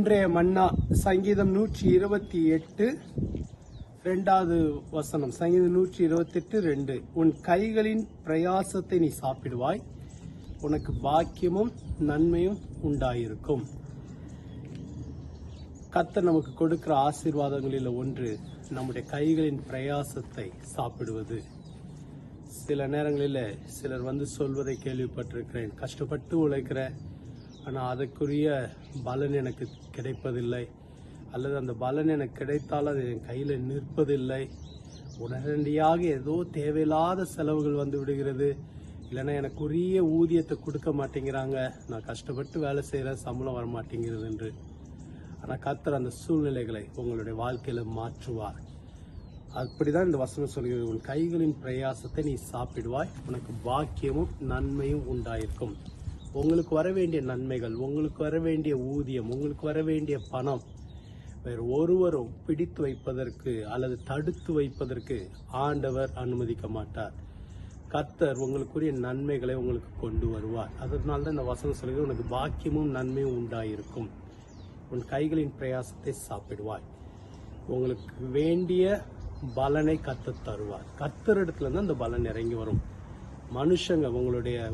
இன்றைய மன்னா சங்கீதம் நூற்றி இருபத்தி எட்டு ரெண்டாவது வசனம். சங்கீதம் நூற்றி இருபத்தி எட்டு ரெண்டு. உன் கைகளின் பிரயாசத்தை நீ சாப்பிடுவாய் உனக்கு பாக்கியமும் நன்மையும் உண்டாயிருக்கும். கர்த்தர் நமக்கு கொடுக்கிற ஆசீர்வாதங்களில் ஒன்று நம்முடைய கைகளின் பிரயாசத்தை சாப்பிடுவது. சில நேரங்களில் சிலர் வந்து சொல்வதை கேள்விப்பட்டிருக்கிறேன். கஷ்டப்பட்டு உழைக்கிற ஆனால் அதற்குரிய பலன் எனக்கு கிடைப்பதில்லை. அல்லது அந்த பலன் எனக்கு கிடைத்தால் அது என் கையில் நிற்பதில்லை. உடனடியாக ஏதோ தேவையில்லாத செலவுகள் வந்து விடுகிறது. இல்லைன்னா எனக்கு உரிய ஊதியத்தை கொடுக்க மாட்டேங்கிறாங்க. நான் கஷ்டப்பட்டு வேலை செய்கிறேன் சம்பளம் வர மாட்டேங்கிறது என்று. ஆனால் கத்தர் அந்த சூழ்நிலைகளை உங்களுடைய வாழ்க்கையில் மாற்றுவார். அப்படிதான் இந்த வசனம் சொல்கிறது. உன் கைகளின் பிரயாசத்தை நீ சாப்பிடுவாய் உனக்கு பாக்கியமும் நன்மையும் உண்டாயிருக்கும். உங்களுக்கு வர வேண்டிய நன்மைகள் உங்களுக்கு வர வேண்டிய ஊதியம் உங்களுக்கு வர வேண்டிய பணம் வேறு ஒருவரும் பிடித்து வைப்பதற்கு அல்லது தடுத்து வைப்பதற்கு ஆண்டவர் அனுமதிக்க மாட்டார். கர்த்தர் உங்களுக்குரிய நன்மைகளை உங்களுக்கு கொண்டு வருவார். அதனால தான் இந்த வசனம் சொல்கிறது உனக்கு பாக்கியமும் நன்மையும் உண்டாயிருக்கும். உன் கைகளின் பிரயாசத்தை சாப்பிடுவாய். உங்களுக்கு வேண்டிய பலனை கத்து தருவார். கத்தரிடத்துல இருந்து அந்த பலன் இறங்கி வரும். மனுஷங்க உங்களுடைய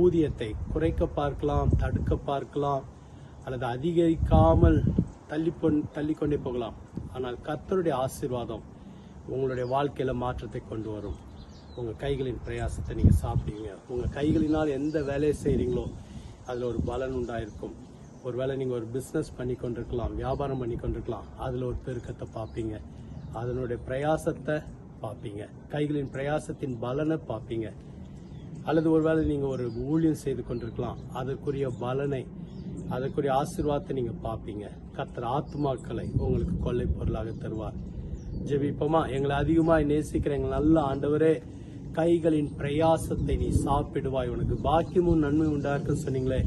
ஊதியத்தை குறைக்க பார்க்கலாம் தடுக்க பார்க்கலாம் அல்லது அதிகரிக்காமல் தள்ளி தள்ளிக்கொண்டே போகலாம். ஆனால் கர்த்தருடைய ஆசீர்வாதம் உங்களுடைய வாழ்க்கையில் மாற்றத்தை கொண்டு வரும். உங்கள் கைகளின் பிரயாசத்தை நீங்கள் சாப்பிடுவீங்க. உங்கள் கைகளினால் எந்த வேலையை செய்கிறீங்களோ அதில் ஒரு பலன் உண்டாயிருக்கும். ஒருவேளை நீங்கள் ஒரு பிஸ்னஸ் பண்ணி கொண்டிருக்கலாம் வியாபாரம் பண்ணி கொண்டிருக்கலாம் அதில் ஒரு பெருக்கத்தை பார்ப்பீங்க. அதனுடைய பிரயாசத்தை பார்ப்பீங்க. கைகளின் பிரயாசத்தின் பலனை பார்ப்பீங்க. அல்லது ஒருவேளை நீங்கள் ஒரு ஊழியம் செய்து கொண்டிருக்கலாம். அதற்குரிய பலனை அதற்குரிய ஆசீர்வாதத்தை நீங்கள் பார்ப்பீங்க. கத்தர் ஆத்மாக்களை உங்களுக்கு கொள்ளை பொருளாக தருவார். ஜெபிப்போமா? எங்களை அதிகமாக நேசிக்கிற எங்கள் நல்ல ஆண்டவரே கைகளின் பிரயாசத்தை நீ சாப்பிடுவாய். உனக்கு பாக்கியமும் நன்மை உண்டாயிருக்குன்னு சொன்னீங்களே.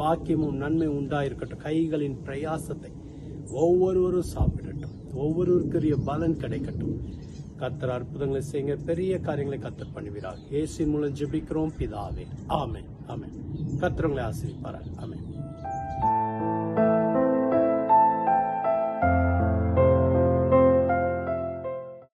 பாக்கியமும் நன்மை உண்டாயிருக்கட்டும். கைகளின் பிரயாசத்தை ஒவ்வொருவரும் சாப்பிடட்டும். ஒவ்வொருவருக்குரிய பலன் கிடைக்கட்டும். கத்தர் அற்புதங்களை செய்யுங்க பெரிய காரியங்களை கத்தர் பண்ணுவீராக. ஏசின் மூலம் ஜெபிக்கிறோம் பிதாவே. ஆமே ஆமே கர்த்தர் உங்களை ஆசீர்வதிப்பாராக ஆமென்.